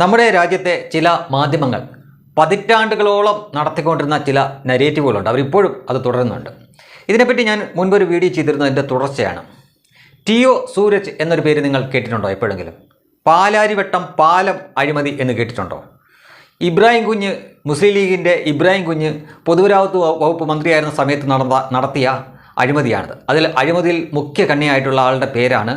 നമ്മുടെ രാജ്യത്തെ ചില മാധ്യമങ്ങൾ പതിറ്റാണ്ടുകളോളം നടത്തിക്കൊണ്ടിരുന്ന ചില നരേറ്റീവുകളുണ്ട് അവരിപ്പോഴും അത് തുടരുന്നുണ്ട്. ഇതിനെപ്പറ്റി ഞാൻ മുൻപൊരു വീഡിയോ ചെയ്തിരുന്നതിന്റെ തുടർച്ചയാണ്. ടി ഒ സൂരജ് എന്നൊരു പേര് നിങ്ങൾ കേട്ടിട്ടുണ്ടോ എപ്പോഴെങ്കിലും? പാലാരിവട്ടം പാലം അഴിമതി എന്ന് കേട്ടിട്ടുണ്ടോ? ഇബ്രാഹിം കുഞ്ഞ് മുസ്ലിം ലീഗിന്റെ ഇബ്രാഹിം കുഞ്ഞ് പൊതുവരാവത്ത് വകുപ്പ് മന്ത്രിയായിരുന്ന സമയത്ത് നടന്ന നടത്തിയ അഴിമതിയാണിത്. അതിൽ അഴിമതിയിൽ മുഖ്യ കണ്ണിയായിട്ടുള്ള ആളുടെ പേരാണ്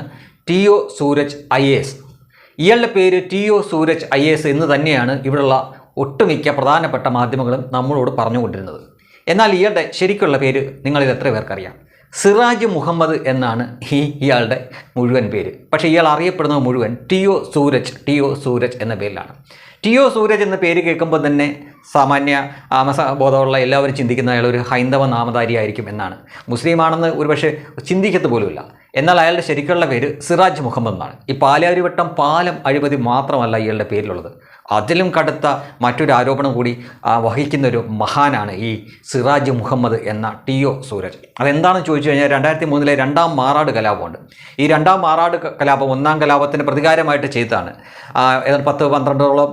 T O Sooraj I S. ഇയാളുടെ പേര് T O Sooraj I S എന്ന് തന്നെയാണ് ഇവിടെയുള്ള ഒട്ടുമിക്ക പ്രധാനപ്പെട്ട മാധ്യമങ്ങളും നമ്മളോട് പറഞ്ഞുകൊണ്ടിരുന്നത്. എന്നാൽ ഇയാളുടെ ശരിക്കുള്ള പേര് നിങ്ങളിൽ എത്ര പേർക്കറിയാം? സിറാജ് മുഹമ്മദ് എന്നാണ് ഈ ഇയാളുടെ മുഴുവൻ പേര്. പക്ഷേ ഇയാൾ അറിയപ്പെടുന്നത് മുഴുവൻ T O Sooraj T O Sooraj എന്ന പേരിലാണ്. ടി ഒ സൂരജ് എന്ന പേര് കേൾക്കുമ്പോൾ തന്നെ സാമാന്യ ബോധമുള്ള എല്ലാവരും ചിന്തിക്കുന്ന അയാൾ ഒരു ഹൈന്ദവ നാമധാരിയായിരിക്കും എന്നാണ്. മുസ്ലിമാണെന്ന് ഒരുപക്ഷെ ചിന്തിക്കത്ത് പോലുമില്ല. എന്നാൽ അയാളുടെ ശരിക്കുള്ള പേര് സിറാജ് മുഹമ്മദ് എന്നാണ്. ഈ പാലാരിവട്ടം പാലം അഴിമതി മാത്രമല്ല ഇയാളുടെ പേരിലുള്ളത്. അതിലും കടുത്ത മറ്റൊരു ആരോപണം കൂടി വഹിക്കുന്ന ഒരു മഹാനാണ് ഈ സിറാജ് മുഹമ്മദ് എന്ന ടി ഒ സൂരജ്. അതെന്താണെന്ന് ചോദിച്ചു കഴിഞ്ഞാൽ രണ്ടായിരത്തി മൂന്നിലെ രണ്ടാം മാറാട് കലാപമുണ്ട്. ഈ രണ്ടാം മാറാട് കലാപം ഒന്നാം കലാപത്തിന് പ്രതികാരമായിട്ട് ചെയ്തതാണ്. ഏതാണ്ട് പത്ത് പന്ത്രണ്ടോളം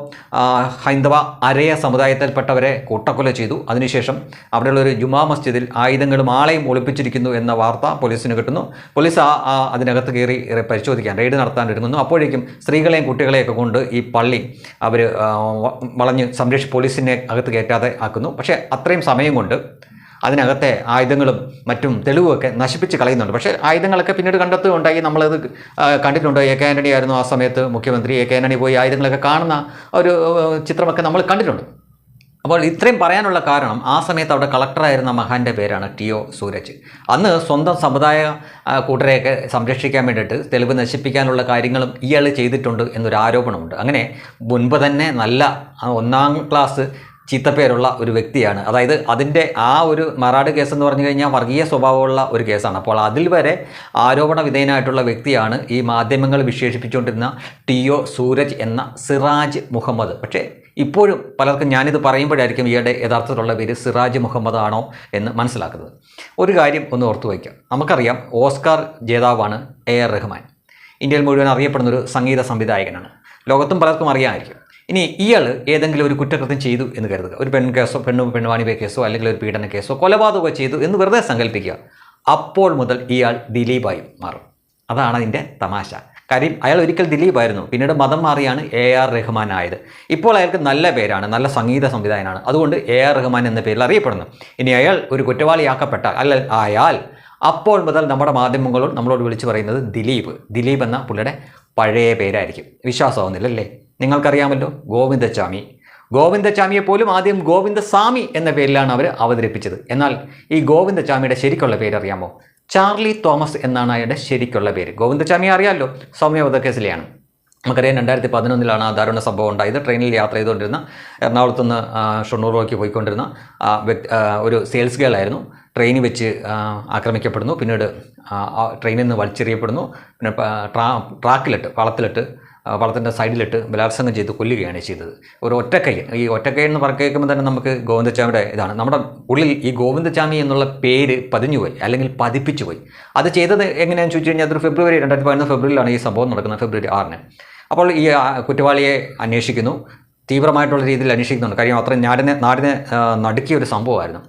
ഹൈന്ദവ അരയ സമുദായത്തിൽപ്പെട്ടവരെ കൂട്ടക്കൊല ചെയ്തു. അതിനുശേഷം അവിടെയുള്ള ഒരു ജുമാ മസ്ജിദിൽ ആയുധങ്ങളും ആളെയും ഒളിപ്പിച്ചിരിക്കുന്നു എന്ന വാർത്ത പോലീസിന് കിട്ടുന്നു. പോലീസ് ആ അതിനകത്ത് കയറി പരിശോധിക്കാൻ റെയ്ഡ് നടത്താൻ ഒരുങ്ങുന്നു. അപ്പോഴേക്കും സ്ത്രീകളെയും കുട്ടികളെയൊക്കെ കൊണ്ട് ഈ പള്ളി അവർ വളഞ്ഞ് സംരക്ഷി പോലീസിനെ അകത്ത് കയറ്റാതെ ആക്കുന്നു. പക്ഷേ അത്രയും സമയം കൊണ്ട് അതിനകത്തെ ആയുധങ്ങളും മറ്റും തെളിവുമൊക്കെ നശിപ്പിച്ച് കളയുന്നുണ്ട്. പക്ഷേ ആയുധങ്ങളൊക്കെ പിന്നീട് കണ്ടെത്തുകയുണ്ടായി. നമ്മളത് കണ്ടിട്ടുണ്ട്. എ കെ ആന്റണി ആയിരുന്നു ആ സമയത്ത് മുഖ്യമന്ത്രി. എ കെ ആന്റണി പോയി ആയുധങ്ങളൊക്കെ കാണുന്ന ഒരു ചിത്രമൊക്കെ നമ്മൾ കണ്ടിട്ടുണ്ട്. അപ്പോൾ ഇത്രയും പറയാനുള്ള കാരണം ആ സമയത്ത് അവിടെ കളക്ടറായിരുന്ന മഹാന്റെ പേരാണ് ടി ഒ സൂരജ്. അന്ന് സ്വന്തം സമുദായ കൂട്ടരെയൊക്കെ സംരക്ഷിക്കാൻ വേണ്ടിയിട്ട് തെളിവ് നശിപ്പിക്കാനുള്ള കാര്യങ്ങളും ഇയാൾ ചെയ്തിട്ടുണ്ട് എന്നൊരു ആരോപണമുണ്ട്. അങ്ങനെ മുൻപ് തന്നെ നല്ല ഒന്നാം ക്ലാസ് ചീത്തപ്പേരുള്ള ഒരു വ്യക്തിയാണ്. അതായത് അതിന്റെ ആ ഒരു മറാട് കേസ് എന്ന് പറഞ്ഞു കഴിഞ്ഞാൽ വർഗീയ സ്വഭാവമുള്ള ഒരു കേസാണ്. അപ്പോൾ അതിൽ വരെ ആരോപണ വിധേയനായിട്ടുള്ള വ്യക്തിയാണ് ഈ മാധ്യമങ്ങൾ വിശേഷിപ്പിച്ചുകൊണ്ടിരുന്ന ടി ഒ സൂരജ് എന്ന സിറാജ് മുഹമ്മദ്. പക്ഷേ ഇപ്പോഴും പലർക്കും ഞാനിത് പറയുമ്പോഴായിരിക്കും ഇയാളുടെ യഥാർത്ഥത്തിലുള്ള പേര് സിറാജ് മുഹമ്മദ് ആണോ എന്ന് മനസ്സിലാക്കുന്നത്. ഒരു കാര്യം ഒന്ന് ഓർത്തു വയ്ക്കാം. നമുക്കറിയാം ഓസ്കാർ ജേതാവാണ് എ ആർ റഹ്മാൻ. ഇന്ത്യയിൽ മുഴുവൻ അറിയപ്പെടുന്ന ഒരു സംഗീത സംവിധായകനാണ്. ലോകത്തും പലർക്കും അറിയാമായിരിക്കും. ഇനി ഇയാൾ ഏതെങ്കിലും ഒരു കുറ്റകൃത്യം ചെയ്തു എന്ന് കരുതുക. ഒരു പെൺ കേസോ പെണ്ണു പെണ്ണുവാണിവേ കേസോ അല്ലെങ്കിൽ ഒരു പീഡന കേസോ കൊലപാതകമോ ചെയ്തു എന്ന് വെറുതെ സങ്കല്പിക്കുക. അപ്പോൾ മുതൽ ഇയാൾ ദിലീപായി മാറും. അതാണ് അതിന്റെ തമാശ. കാര്യം അയാൾ ഒരിക്കൽ ദിലീപായിരുന്നു. പിന്നീട് മതം മാറിയാണ് എ ആർ റഹ്മാൻ ആയത്. ഇപ്പോൾ അയാൾക്ക് നല്ല പേരാണ് നല്ല സംഗീത സംവിധായകനാണ്. അതുകൊണ്ട് എ ആർ റഹ്മാൻ എന്ന പേരിൽ അറിയപ്പെടുന്നു. ഇനി അയാൾ ഒരു കുറ്റവാളിയാക്കപ്പെട്ടാൽ അല്ല അയാൾ അപ്പോൾ മുതൽ നമ്മുടെ മാധ്യമങ്ങളോട് നമ്മളോട് വിളിച്ചു പറയുന്നത് ദിലീപ്. ദിലീപ് എന്ന പുള്ളിയുടെ പഴയ പേരായിരിക്കും. വിശ്വാസമാവുന്നില്ല അല്ലേ നിങ്ങൾക്കറിയാമല്ലോ ഗോവിന്ദച്ചാമി. ഗോവിന്ദച്ചാമിയെ പോലും ആദ്യം ഗോവിന്ദസ്വാമി എന്ന പേരിലാണ് അവർ അവതരിപ്പിച്ചത്. എന്നാൽ ഈ ഗോവിന്ദച്ചാമിയുടെ ശരിക്കുള്ള പേര് അറിയാമോ ചാർലി തോമസ് എന്നാണ് അയാളുടെ ശരിക്കുള്ള പേര്. ഗോവിന്ദസ്വാമി അറിയാമല്ലോ സൗമ്യ വധക്കേസിലെയാണ്. നമുക്കറിയാം രണ്ടായിരത്തി പതിനൊന്നിലാണ് ആ ദാരുണ സംഭവം ഉണ്ടായത്. ട്രെയിനിൽ യാത്ര ചെയ്തുകൊണ്ടിരുന്ന എറണാകുളത്ത് നിന്ന് ഷൊർണൂറിലേക്ക് പോയിക്കൊണ്ടിരുന്ന ഒരു സെയിൽസ് ഗേൾ ആയിരുന്നു. ട്രെയിനിൽ വെച്ച് ആക്രമിക്കപ്പെടുന്നു. പിന്നീട് ട്രെയിനിൽ നിന്ന് വലിച്ചെറിയപ്പെടുന്നു. പിന്നെ ട്രാ ട്രാക്കിലിട്ട് വള്ളത്തിലിട്ട് ആ, വള്ളത്തിന്റെ സൈഡിലിട്ട് ബലാത്സംഗം ചെയ്ത് കൊല്ലുകയാണ് ചെയ്തത്. ഒരു ഒറ്റക്കൈ ഈ ഒറ്റക്കൈ എന്ന് പറഞ്ഞു കേൾക്കുമ്പോൾ തന്നെ നമുക്ക് ഗോവിന്ദച്ചാമിയുടെ ഇതാണ്. നമ്മുടെ ഉള്ളിൽ ഈ ഗോവിന്ദച്ചാമി എന്നുള്ള പേര് പതിഞ്ഞുപോയി അല്ലെങ്കിൽ പതിപ്പിച്ചു പോയി അത് ചെയ്തത് എങ്ങനെയാണെന്ന് ചോദിച്ചു കഴിഞ്ഞാൽ അതൊരു ഫെബ്രുവരി രണ്ടായിരത്തി പതിനൊന്ന് ഫെബ്രുവരിയിലാണ് ഈ സംഭവം നടക്കുന്നത് ഫെബ്രുവരി ആറിന്. അപ്പോൾ ഈ കുറ്റവാളിയെ അന്വേഷിക്കുന്നു. തീവ്രമായിട്ടുള്ള രീതിയിൽ അന്വേഷിക്കുന്നുണ്ട്. കാര്യം അത്രയും നാടിനെ നാടിനെ നടുക്കിയ ഒരു സംഭവമായിരുന്നു.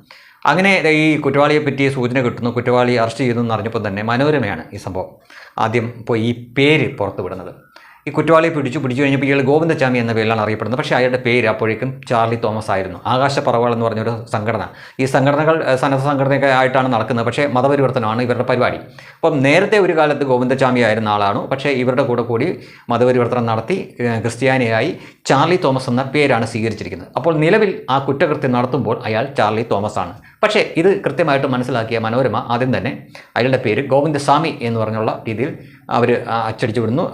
അങ്ങനെ ഈ കുറ്റവാളിയെ പറ്റി സൂചന കിട്ടുന്നു. കുറ്റവാളി അറസ്റ്റ് ചെയ്യുന്നു എന്ന് അറിഞ്ഞപ്പോൾ തന്നെ മനോരമയാണ് ഈ സംഭവം ആദ്യം ഇപ്പോൾ ഈ പേര് പുറത്തു വിടുന്നത് ഈ കുറ്റവാളിയെ പിടിച്ചു പിടിച്ചു കഴിഞ്ഞപ്പോൾ ഇയാൾ ഗോവിന്ദചാമി എന്ന പേരിലാണ് അറിയപ്പെടുന്നത്. പക്ഷേ അയാളുടെ പേര് അപ്പോഴേക്കും ചാർലി തോമസ് ആയിരുന്നു. ആകാശ പറവാൾ എന്ന് പറഞ്ഞൊരു സംഘടന. ഈ സംഘടനകൾ സന്നദ്ധ സംഘടനയൊക്കെ ആയിട്ടാണ് നടക്കുന്നത്. പക്ഷേ മതപരിവർത്തനമാണ് ഇവരുടെ പരിപാടി. അപ്പം നേരത്തെ ഒരു കാലത്ത് ഗോവിന്ദചാമി ആയിരുന്ന ആളാണ്. പക്ഷേ ഇവരുടെ കൂടെ കൂടി മതപരിവർത്തനം നടത്തി ക്രിസ്ത്യാനിയായി ചാർലി തോമസ് എന്ന പേരാണ് സ്വീകരിച്ചിരിക്കുന്നത്. അപ്പോൾ നിലവിൽ ആ കുറ്റകൃത്യം നടത്തുമ്പോൾ അയാൾ ചാർലി തോമസ് ആണ് പക്ഷേ ഇത് കൃത്യമായിട്ട് മനസ്സിലാക്കിയ മനോരമ ആദ്യം തന്നെ അയാളുടെ പേര് ഗോവിന്ദസ്വാമി എന്ന് പറഞ്ഞുള്ള രീതിയിൽ അവർ അച്ചടിച്ചു വിടുന്നു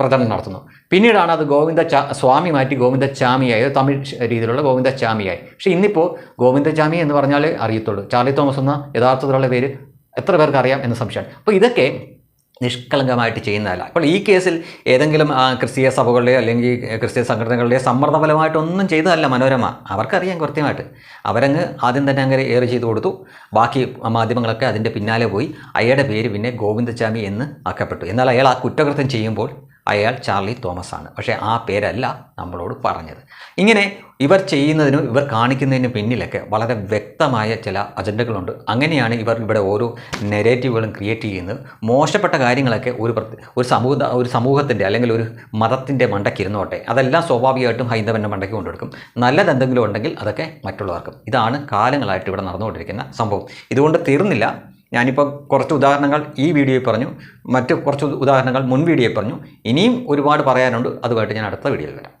പ്രചരണം നടത്തുന്നു. പിന്നീടാണ് അത് ഗോവിന്ദ ചാ സ്വാമി മാറ്റി ഗോവിന്ദ ചാമിയായി തമിഴ് രീതിയിലുള്ള ഗോവിന്ദ ചാമിയായി പക്ഷേ ഇന്നിപ്പോൾ ഗോവിന്ദ ചാമി എന്ന് പറഞ്ഞാൽ അറിയത്തുള്ളൂ. ചാർലി തോമസ് എന്ന യഥാർത്ഥത്തിലുള്ള പേര് എത്ര പേർക്ക് അറിയാം എന്ന സംശയമാണ്. അപ്പോൾ ഇതൊക്കെ നിഷ്കളങ്കമായിട്ട് ചെയ്യുന്നതല്ല. അപ്പോൾ ഈ കേസിൽ ഏതെങ്കിലും ക്രിസ്തീയ സഭകളുടെയോ അല്ലെങ്കിൽ ക്രിസ്തീയ സംഘടനകളുടെയോ സമ്മർദ്ദഫലമായിട്ടൊന്നും ചെയ്തതല്ല മനോരമ. അവർക്കറിയാം കൃത്യമായിട്ട്. അവരങ്ങ് ആദ്യം തന്നെ അങ്ങനെ ഏറെ ചെയ്തു കൊടുത്തു. ബാക്കി മാധ്യമങ്ങളൊക്കെ അതിന്റെ പിന്നാലെ പോയി. അയാളുടെ പേര് പിന്നെ ഗോവിന്ദസ്വാമി എന്ന് ആക്കപ്പെട്ടു. എന്നാൽ അയാൾ ആ കുറ്റകൃത്യം ചെയ്യുമ്പോൾ അയാൾ ചാർലി തോമസ് ആണ് പക്ഷേ ആ പേരല്ല നമ്മളോട് പറഞ്ഞത്. ഇങ്ങനെ ഇവർ ചെയ്യുന്നതിനും ഇവർ കാണിക്കുന്നതിനും പിന്നിലൊക്കെ വളരെ വ്യക്തമായ ചില അജണ്ടകളുണ്ട്. അങ്ങനെയാണ് ഇവർ ഇവിടെ ഓരോ നെറേറ്റീവുകളും ക്രിയേറ്റ് ചെയ്യുന്നത്. മോശപ്പെട്ട കാര്യങ്ങളൊക്കെ ഒരു ഒരു സമൂഹ ഒരു സമൂഹത്തിന്റെ അല്ലെങ്കിൽ ഒരു മതത്തിന്റെ മണ്ടയ്ക്ക് ഇരുന്നോട്ടെ. അതെല്ലാം സ്വാഭാവികമായിട്ടും ഹൈന്ദവന്റെ മണ്ടയ്ക്ക് കൊണ്ടുകൊടുക്കും നല്ലതെന്തെങ്കിലും ഉണ്ടെങ്കിൽ അതൊക്കെ മറ്റുള്ളവർക്കും. ഇതാണ് കാലങ്ങളായിട്ട് ഇവിടെ നടന്നുകൊണ്ടിരിക്കുന്ന സംഭവം. ഇതുകൊണ്ട് തീർന്നില്ല. ഞാനിപ്പോൾ കുറച്ച് ഉദാഹരണങ്ങൾ ഈ വീഡിയോയിൽ പറഞ്ഞു മറ്റ് കുറച്ച് ഉദാഹരണങ്ങൾ മുൻ വീഡിയോയിൽ പറഞ്ഞു. ഇനിയും ഒരുപാട് പറയാനുണ്ട്. അതുമായിട്ട് ഞാൻ അടുത്ത വീഡിയോയിൽ വരാം.